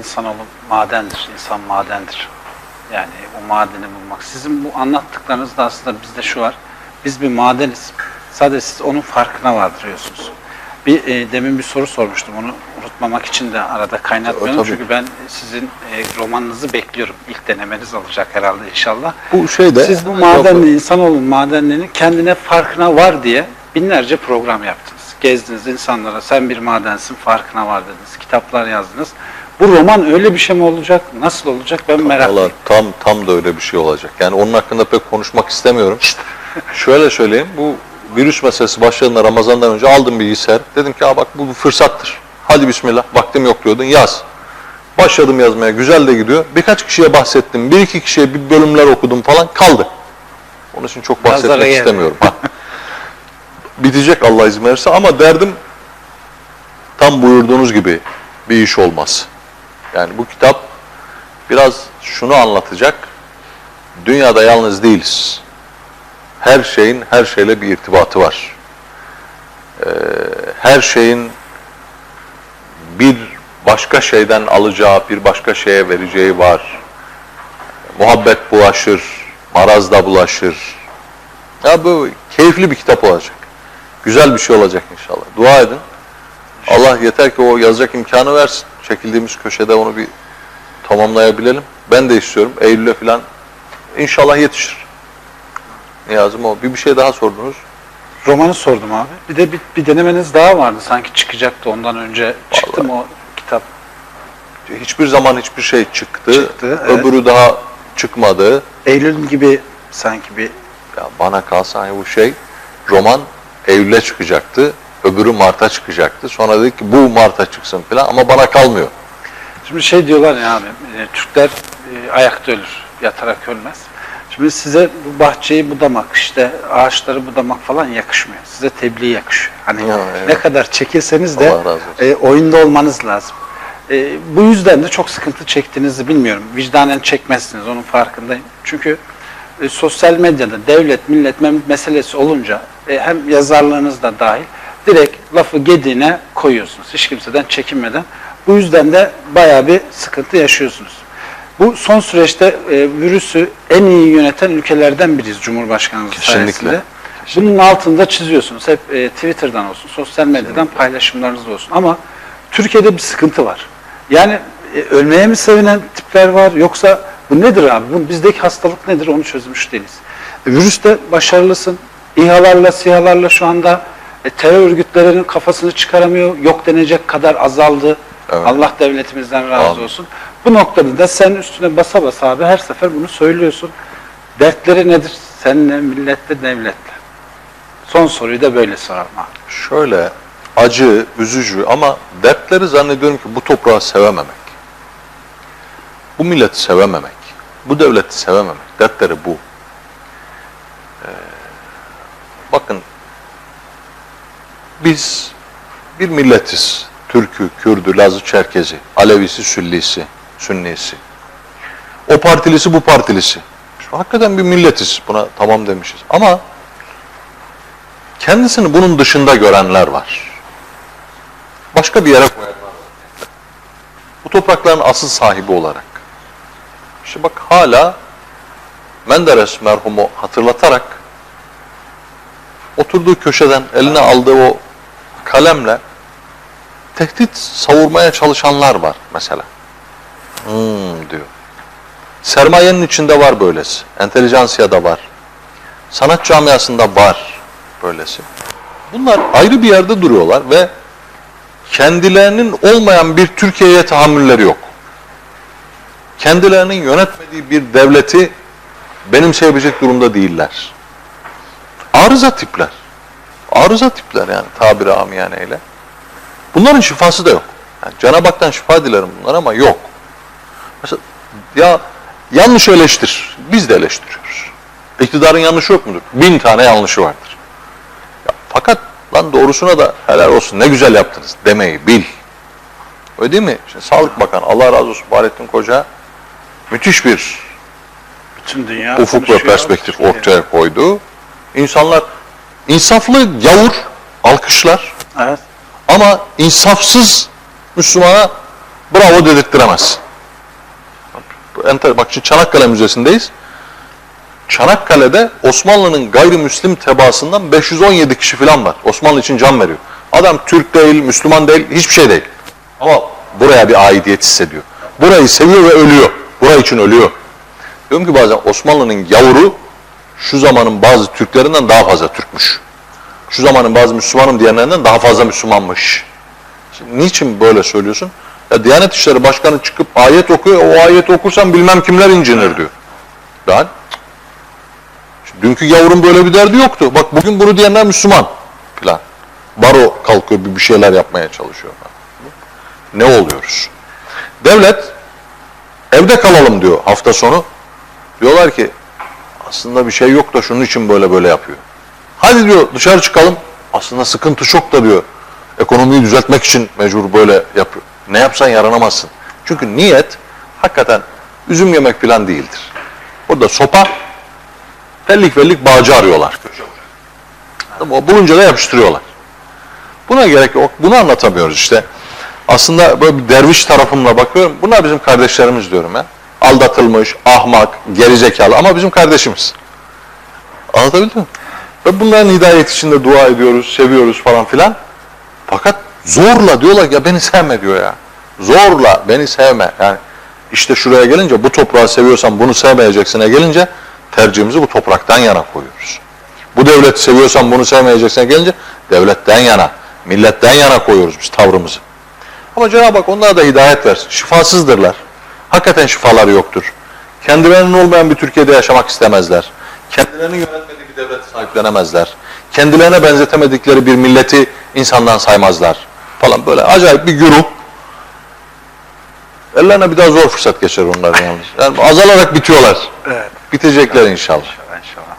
İnsanoğlu madendir, insan madendir. Yani o madeni bulmak. Sizin bu anlattıklarınızda aslında bizde şu var. Biz bir madeniz. Sadece siz onun farkına vardırıyorsunuz. Bir e, demin bir soru sormuştum. Onu unutmamak için de arada kaynatmıyorum. Tabii. Çünkü ben sizin e, romanınızı bekliyorum. İlk denemeniz olacak herhalde inşallah. Bu şeyde Siz bu madenli, insanoğlunun madenliğini kendine farkına var diye binlerce program yaptınız. Gezdiniz insanlara, sen bir madensin farkına var dediniz. Kitaplar yazdınız. Bu roman öyle bir şey mi olacak? Nasıl olacak? Ben merak Valla tam tam da öyle bir şey olacak. Yani onun hakkında pek konuşmak istemiyorum. Şöyle söyleyeyim. Bu virüs meselesi başladığında Ramazan'dan önce aldım bilgisayar. Dedim ki Aa bak bu bir fırsattır. Hadi bismillah. Vaktim yok diyordun. Yaz. Başladım yazmaya. Güzel de gidiyor. Birkaç kişiye bahsettim. Bir iki kişiye bir bölümler okudum falan. Kaldı. Onun için çok Nazara bahsetmek geldi. istemiyorum. Ha. Bitecek Allah izin verirse ama derdim tam buyurduğunuz gibi bir iş olmaz. Yani bu kitap biraz şunu anlatacak. Dünyada yalnız değiliz. Her şeyin her şeyle bir irtibatı var. Ee, her şeyin bir başka şeyden alacağı, bir başka şeye vereceği var. Muhabbet bulaşır, maraz da bulaşır. Ya bu keyifli bir kitap olacak. Güzel bir şey olacak inşallah. Dua edin. Allah yeter ki o yazacak imkanı versin. Çekildiğimiz köşede onu bir tamamlayabilelim. Ben de istiyorum. Eylül'e falan inşallah yetişir. Niyazım o. Bir bir şey daha sordunuz. Romanı sordum abi. Bir de bir, bir denemeniz daha vardı. Sanki çıkacaktı ondan önce. Çıktı mı o kitap? Hiçbir zaman hiçbir şey çıktı. Çıktı, evet. Öbürü daha çıkmadı. Eylül gibi sanki bir Ya bana kalsa hani bu şey roman Eylül'e çıkacaktı. Öbürü Mart'a çıkacaktı. Sonra dedik ki bu Mart'a çıksın falan ama bana kalmıyor. Şimdi şey diyorlar ya abi, e, Türkler e, ayakta ölür, yatarak ölmez. Şimdi size bu bahçeyi budamak, işte ağaçları budamak falan yakışmıyor. Size tebliğ yakışıyor. Hani Ya, evet. ne kadar çekilseniz de e, oyunda olmanız lazım. E, bu yüzden de çok sıkıntı çektiğinizi bilmiyorum. Vicdanen çekmezsiniz, onun farkındayım. Çünkü e, sosyal medyada devlet, millet meselesi olunca e, hem yazarlığınız da dahil direkt lafı gediğine koyuyorsunuz. Hiç kimseden çekinmeden. Bu yüzden de bayağı bir sıkıntı yaşıyorsunuz. Bu son süreçte e, virüsü en iyi yöneten ülkelerden biriyiz Cumhurbaşkanımız Kesinlikle. sayesinde. Bunun altında çiziyorsunuz. Hep e, Twitter'dan olsun, sosyal medyadan paylaşımlarınız olsun. Ama Türkiye'de bir sıkıntı var. Yani e, ölmeye mi sevinen tipler var yoksa bu nedir abi? Bu, bizdeki hastalık nedir onu çözmüş değiliz. E, virüste başarılısın. İHA'larla, SİHA'larla şu anda e, terör örgütlerinin kafasını çıkaramıyor. Yok denecek kadar azaldı. Evet. Allah devletimizden razı Amin. olsun. Bu noktada da sen üstüne basa basa abi her sefer bunu söylüyorsun. Dertleri nedir? Seninle, milletle, devletle. Son soruyu da böyle soralım abi. Şöyle acı, üzücü ama dertleri zannediyorum ki bu toprağı sevememek. Bu milleti sevememek. Bu devleti sevememek. Dertleri bu. Ee, bakın biz bir milletiz. Türkü, Kürdü, Lazı, Çerkezi, Alevisi, Süllisi, Sünnisi. O partilisi, bu partilisi. Şu hakikaten bir milletiz. Buna tamam demişiz. Ama kendisini bunun dışında görenler var. Başka bir yere koyanlar. Bu toprakların asıl sahibi olarak. İşte bak hala Menderes merhumu hatırlatarak oturduğu köşeden eline aldığı o kalemle tehdit savurmaya çalışanlar var mesela. Hmm diyor. Sermayenin içinde var böylesi. Entelijansiyada var. Sanat camiasında var böylesi. Bunlar ayrı bir yerde duruyorlar ve kendilerinin olmayan bir Türkiye'ye tahammülleri yok. Kendilerinin yönetmediği bir devleti benimseyebilecek durumda değiller. Arıza tipler. Arıza tipler yani tabiri amiyaneyle. Bunların şifası da yok. Yani Cenab-ı Hak'tan şifa dilerim bunlar ama yok. Mesela ya yanlış eleştir. Biz de eleştiriyoruz. İktidarın yanlışı yok mudur? Bin tane yanlışı vardır. Ya, fakat lan doğrusuna da helal olsun ne güzel yaptınız demeyi bil. Öyle değil mi? Şimdi Sağlık Bakanı Allah razı olsun Fahrettin Koca müthiş bir Bütün dünya ufuk ve perspektif ortaya koydu. İnsanlar insaflı yavur alkışlar Evet. ama insafsız Müslümana bravo dedirttiremez. Enter- Bak şimdi Çanakkale Müzesi'ndeyiz. Çanakkale'de Osmanlı'nın gayrimüslim tebaasından 517 kişi falan var. Osmanlı için can veriyor. Adam Türk değil, Müslüman değil, hiçbir şey değil. Ama buraya bir aidiyet hissediyor. Burayı seviyor ve ölüyor. Burayı için ölüyor. Diyorum ki bazen Osmanlı'nın yavru şu zamanın bazı Türklerinden daha fazla Türkmüş. Şu zamanın bazı Müslümanım diyenlerinden daha fazla Müslümanmış. Şimdi niçin böyle söylüyorsun? Ya Diyanet İşleri Başkanı çıkıp ayet okuyor, o ayeti okursan bilmem kimler incinir diyor. Ben dünkü yavrun böyle bir derdi yoktu. Bak bugün bunu diyenler Müslüman filan. Baro kalkıyor bir şeyler yapmaya çalışıyor. Ne oluyoruz? Devlet evde kalalım diyor hafta sonu. Diyorlar ki aslında bir şey yok da şunun için böyle böyle yapıyor. Hadi diyor dışarı çıkalım. Aslında sıkıntı çok da diyor. Ekonomiyi düzeltmek için mecbur böyle yapıyor. Ne yapsan yaranamazsın. Çünkü niyet hakikaten üzüm yemek falan değildir. Orada sopa, fellik fellik bağcı arıyorlar. Bulunca da yapıştırıyorlar. Buna gerek yok. Bunu anlatamıyoruz işte. Aslında böyle bir derviş tarafımla bakıyorum. Bunlar bizim kardeşlerimiz diyorum ya. Aldatılmış, ahmak, gerizekalı ama bizim kardeşimiz. Anlatabildim mi? Ve bunların hidayet içinde dua ediyoruz, seviyoruz falan filan. Fakat zorla diyorlar ya beni sevme diyor ya. Zorla beni sevme. Yani işte şuraya gelince bu toprağı seviyorsan bunu sevmeyeceksine gelince tercihimizi bu topraktan yana koyuyoruz. Bu devleti seviyorsan bunu sevmeyeceksine gelince devletten yana, milletten yana koyuyoruz biz tavrımızı. Ama Cenab-ı Hak onlara da hidayet versin. Şifasızdırlar. Hakikaten şifaları yoktur. Kendilerinin olmayan bir Türkiye'de yaşamak istemezler. Kendilerinin yönetmediği bir devlet sahiplenemezler. Kendilerine benzetemedikleri bir milleti insandan saymazlar. Falan böyle acayip bir güruh. Ellerine bir daha zor fırsat geçer onların yalnız. Yani azalarak bitiyorlar. Evet. Bitecekler inşallah.